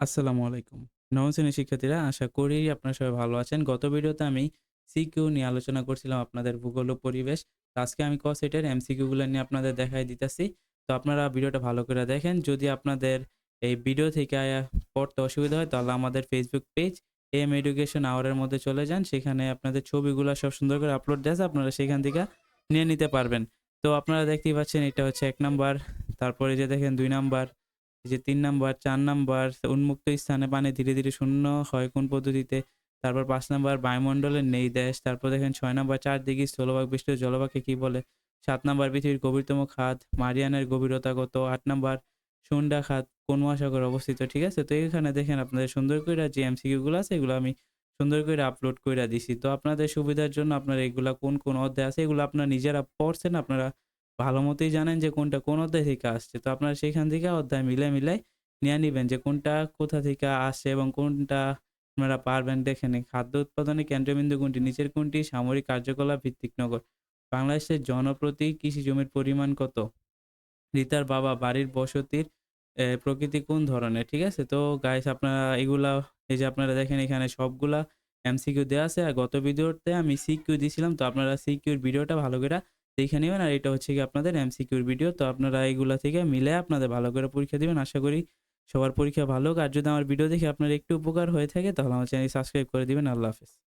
আসসালামু আলাইকুম। নবম শ্রেণির শিক্ষার্থীরা আশা করি আপনারা সবাই ভালো আছেন। গত ভিডিওতে আমি সিকিউ নিয়ে আলোচনা করছিলাম আপনাদের ভূগোল পরিবেশ। আজকে আমি ক সেটের এমসিকিউ গুলা নিয়ে আপনাদের দেখাই দিতেছি। তো আপনারা ভিডিওটা ভালো করে দেখেন। যদি আপনাদের এই ভিডিও থেকে পড়তে অসুবিধা হয় তাহলে আমাদের ফেসবুক পেজ এম এডুকেশন আওয়ারের মধ্যে চলে যান। সেখানে আপনাদের ছবিগুলা সব সুন্দর করে আপলোড দেয়া। আপনারা সেখান থেকে নিয়ে নিতে পারবেন। তো আপনারা দেখতেই পাচ্ছেন এটা হচ্ছে এক নাম্বার। তারপরে যে দেখেন দুই নাম্বার, যে তিন নাম্বার, চার নাম্বার উন্মুক্ত স্থানে পানি ধীরে, ধীরে শূন্য হয় কোন পদ্ধতিতে? তারপর পাঁচ নাম্বার বায়ুমণ্ডলের নেই দেশ। তারপর দেখেন ৬ নাম্বার চারদিকে স্থলভাগ বেষ্টিত জলভাগকে কি বলে? সাত নাম্বার পৃথিবীর গভীরতম খাত মারিয়ানের গভীরতা কত? ৮ নাম্বার সুন্ডা খাত কোন মহাসাগরে অবস্থিত? ঠিক আছে? তো এখানে দেখেন আপনাদের সুন্দর করে যে এমসিকিউ গুলো আছে এগুলো আমি সুন্দর করে আপলোড কইরা দিছি। তো আপনাদের সুবিধার জন্য আপনারা এগুলা কোন, কোন অধ্যায় আছে এগুলো আপনারা নিজেরা পড়ছেন আপনারা ভালো মতোই জানেন যে কোনটা কোন অধ্যায় থেকে আসছে। তো আপনারা সেখান থেকে অধ্যায় মিলে মিলায় নিয়ে নিবেন যে কোনটা কোথা থেকে আসে এবং কোনটা আপনারা পারবেন দেখে নিন। খাদ্য উৎপাদনে কেন্দ্রবিন্দু কোনটি? নিচের কোনটি সামরিক কার্যকলাপ ভিত্তিক নগর? বাংলাদেশের জনপ্রতি কৃষি জমির পরিমাণ কত? রিতার বাবা বাড়ির বসতির প্রকৃতি কোন ধরনের? ঠিক আছে? তো গাইস আপনারা এগুলা, এই যে আপনারা দেখেন এখানে সবগুলা এমসিকিউ দেওয়া আছে। আর গত ভিডিওতে আমি সিকিউ দিয়েছিলাম তো আপনারা সিকিউর ভিডিওটা ভালো কইরা দেখে নেবেন আর এটা হচ্ছে কি আপনাদের এমসিকিউর ভিডিও। তো আপনারা এইগুলা থেকে মিলে আপনাদের ভালো করে পরীক্ষা দিবেন। আশা করি সবার পরীক্ষা ভালো হোক। আর যদি আমার ভিডিও দেখে আপনার একটু উপকার হয়ে থাকে, তাহলে আমার চ্যানেল সাবস্ক্রাইব করে দিবেন। আল্লাহ হাফেজ।